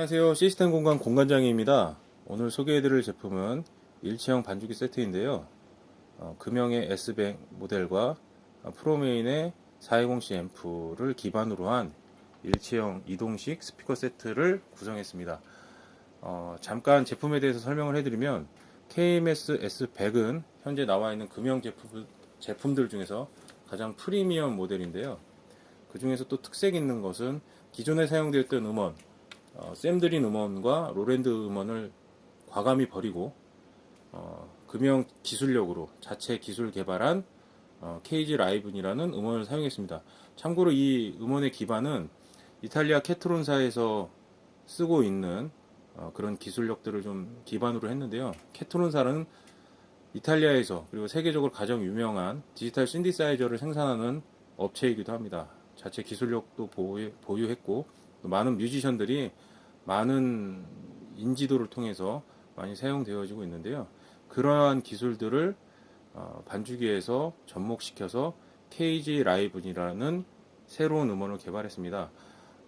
안녕하세요. 시스템 공간 공간장입니다. 오늘 소개해드릴 제품은 일체형 반죽기 세트인데요. 어, 금형의 S뱅 모델과 어, 프로메인의 420C 앰프를 기반으로 한 일체형 이동식 스피커 세트를 구성했습니다. 어, 잠깐 제품에 대해서 설명을 해드리면 KMS S100은 현재 나와 있는 금형 제품, 제품들 중에서 가장 프리미엄 모델인데요. 그 중에서 또 특색 있는 것은 기존에 사용되었던 음원, 어, 샘드린 음원과 로랜드 음원을 과감히 버리고 어, 금형 기술력으로 자체 기술 개발한 어, KG 라이븐이라는 음원을 사용했습니다. 참고로 이 음원의 기반은 이탈리아 캐트론사에서 쓰고 있는 어, 그런 기술력들을 좀 기반으로 했는데요. 캐트론사는 이탈리아에서 그리고 세계적으로 가장 유명한 디지털 신디사이저를 생산하는 업체이기도 합니다. 자체 기술력도 보유, 보유했고 또 많은 뮤지션들이 많은 인지도를 통해서 많이 사용되어지고 있는데요. 그러한 기술들을 어, 반주기에서 접목시켜서 KG 라이븐이라는 새로운 음원을 개발했습니다.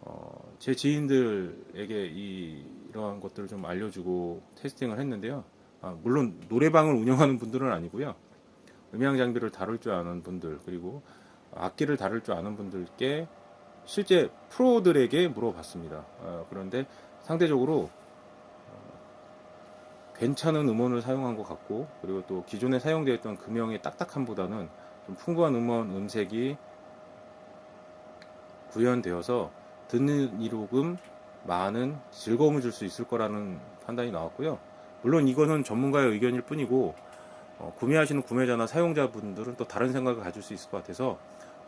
어, 제 지인들에게 이, 이러한 것들을 좀 알려주고 테스팅을 했는데요. 아, 물론 노래방을 운영하는 분들은 아니고요. 음향 장비를 다룰 줄 아는 분들 그리고 악기를 다룰 줄 아는 분들께 실제 프로들에게 물어봤습니다. 어, 그런데 상대적으로 어, 괜찮은 음원을 사용한 것 같고 그리고 또 기존에 사용되었던 금형의 딱딱함보다는 좀 풍부한 음원 음색이 구현되어서 듣는 이로금 많은 즐거움을 줄 수 있을 거라는 판단이 나왔고요. 물론 이거는 전문가의 의견일 뿐이고 어, 구매하시는 구매자나 사용자분들은 또 다른 생각을 가질 수 있을 것 같아서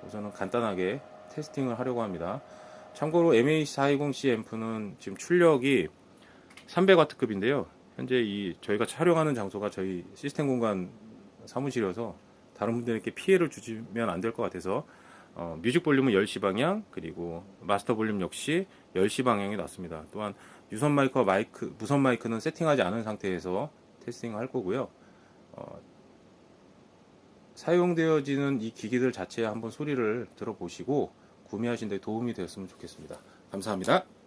우선은 간단하게 테스팅을 하려고 합니다. 참고로 MH420C 앰프는 지금 출력이 300W급인데요. 현재 이 저희가 촬영하는 장소가 저희 시스템 공간 사무실이어서 다른 분들에게 피해를 주시면 안 될 것 같아서 어, 뮤직 볼륨은 10시 방향 그리고 마스터 볼륨 역시 10시 방향에 놨습니다. 또한 유선 마이크와 마이크 무선 마이크는 세팅하지 않은 상태에서 테스팅을 할 거고요. 어, 사용되어지는 이 기기들 자체에 한번 소리를 들어보시고 구매하신 데 도움이 되었으면 좋겠습니다. 감사합니다.